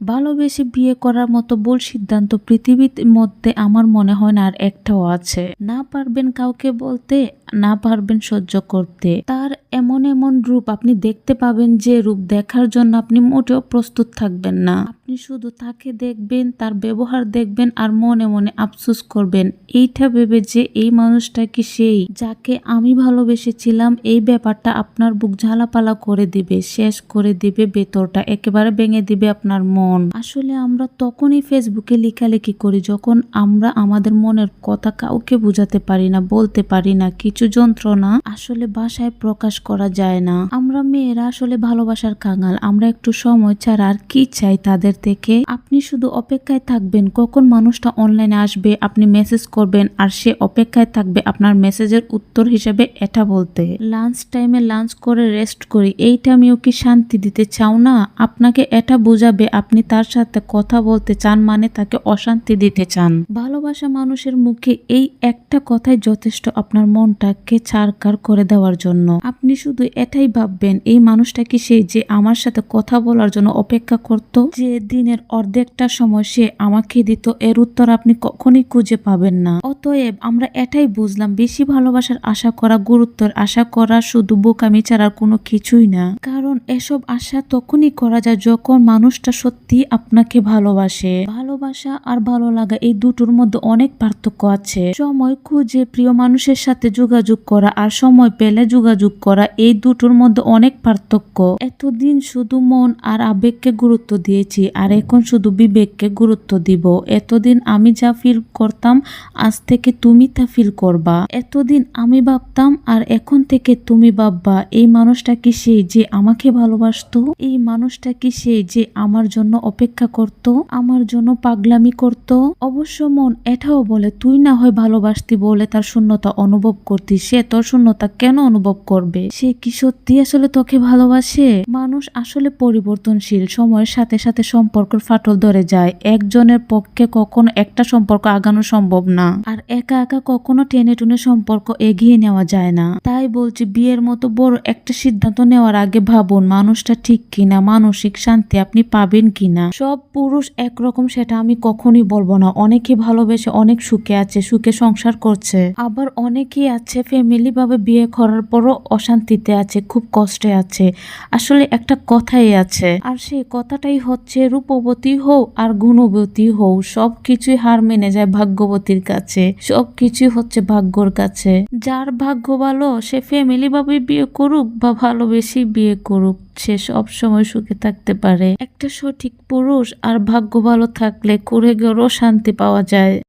ভালোবেসে বিয়ে করার মতো ভুল সিদ্ধান্ত পৃথিবীর মধ্যে আমার মনে হয় না আর একটাও আছে। না পারবেন কাউকে বলতে, না পারবেন সহ্য করতে। তার এমন এমন রূপ আপনি দেখতে পাবেন যে রূপ দেখার জন্য আপনি মোটেও প্রস্তুত থাকবেন না। আপনি শুধু তাকে দেখবেন, তার ব্যবহার দেখবেন আর মনে মনে আফসোস করবেন। এইটা ভেবে যে এই মানুষটা কি সেই? যাকে আমি ভালোবেসেছিলাম, এই ব্যাপারটা আপনার বুক ঝালাপালা করে দিবে, শেষ করে দিবে ভেতরটা, একেবারে ভেঙে দিবে আপনার মন। আসলে আমরা তখনই ফেসবুকে লেখালেখি করি, যখন আমরা আমাদের মনের কথা কাউকে বোঝাতে পারি না, বলতে পারি না, কিছু যন্ত্রণা আসলে বাসায় প্রকাশ করা যায় না। আমরা মেয়েরা আসলে ভালোবাসার কাঙাল, আমরা একটু সময় ছাড়া আর কি চাই তাদের থেকে আপনি শুধু অপেক্ষায় থাকবেন কখন মানুষটা অনলাইনে আসবে, আপনি মেসেজ করবেন আর সে অপেক্ষায় থাকবে আপনার মেসেজের উত্তর হিসেবে এটা বলতে। লাঞ্চ টাইমে লাঞ্চ করে রেস্ট করি এইটা আমিও কি শান্তি দিতে চাও না? আপনাকে এটা বোঝাবে, আপনি তার সাথে কথা বলতে চান মানে তাকে অশান্তি দিতে চান। ভালোবাসা মানুষের মুখে এই একটা কথাই যথেষ্ট আপনার মনটাকে ছাড়কার করে দেওয়ার জন্য। আপনি শুধু এটাই ভাববেন, এই মানুষটা কি সেই যে আমার সাথে কথা বলার জন্য অপেক্ষা করত? যে দিনের অর্ধেকটা সময় সে আমাকে দিত, এর উত্তর আপনি কখনই খুঁজে পাবেন না। অতএব আমরা এটাই বুঝলাম, বেশি ভালোবাসার আশা করা, গুরুত্বের আশা করা শুধু বোকামি ছাড়া আর কোনো কিছুই না। কারণ এসব আশা তখনই করা যায় যখন মানুষটা সত্যি আপনাকে ভালোবাসে। ভালোবাসা আর ভালো লাগা এই দুটোর মধ্যে অনেক পার্থক্য আছে। সময় খুঁজে প্রিয় মানুষের সাথে যোগাযোগ করা আর সময় পেলে যোগাযোগ করা, এই দুটোর মধ্যে অনেক পার্থক্য। এতদিন শুধু মন আর আবেগকে গুরুত্ব দিয়েছি আর এখন শুধু বিবেককে গুরুত্ব দিব। এতদিন আমি যা ফিল করতাম, আজ থেকে তুমি তা ফিল করবা। এতদিন আমি ভাবতাম, আর এখন থেকে তুমি ভাববা, এই মানুষটা কি সেই যে আমাকে ভালোবাসতো? এই মানুষটা কি সেই যে আমার জন্য অপেক্ষা করত? আমার জন্য পাগলামি করত? অবশ্য মন এটাও বলে, তুই না হয় ভালোবাসতি বলে তার শূন্যতা অনুভব করতি সে তোর শূন্যতা কেন অনুভব করবে? সে কি সত্যি আসলে তোকে ভালোবাসে? মানুষ আসলে পরিবর্তনশীল। সময়ের সাথে সাথে সম্পর্কের ফাটল ধরে যায়। একজনের পক্ষে কখনো একটা সম্পর্ক আগানো সম্ভব না। আর একা একা কখনো টেনে টুনে সম্পর্ক এগিয়ে নেওয়া যায় না। তাই বলছি, বিয়ের মতো বড় একটা সিদ্ধান্ত নেওয়ার আগে ভাবুন, মানুষটা ঠিক কিনা, মানসিক শান্তি আপনি পাবেন কিনা। সব পুরুষ একরকম, সেটা আমি কখনোই বলব না। অনেকে ভালোবেসে অনেক সুখে আছে, সুখে সংসার করছে। আবার অনেকেই আছে ফ্যামিলি ভাবে বিয়ে করার পরও অশান্তিতে আছে, খুব কষ্টে আছে। আসলে একটা কথাই আছে। আর সেই কথাটাই হচ্ছে রূপবতী হোক আর গুণবতী হোক সব কিছুই হার মেনে যায় ভাগ্যবতীর কাছে সব কিছুই হচ্ছে ভাগ্যর কাছে। যার ভাগ্য ভালো, সে ফ্যামিলি ভাবে বিয়ে করুক বা ভালোবেসে বিয়ে করুক, সে সব সময় সুখে থাকতে পারে। একটা সঠিক পুরুষ আর ভাগ্য ভালো থাকলে করে গেলেও শান্তি পাওয়া যায়।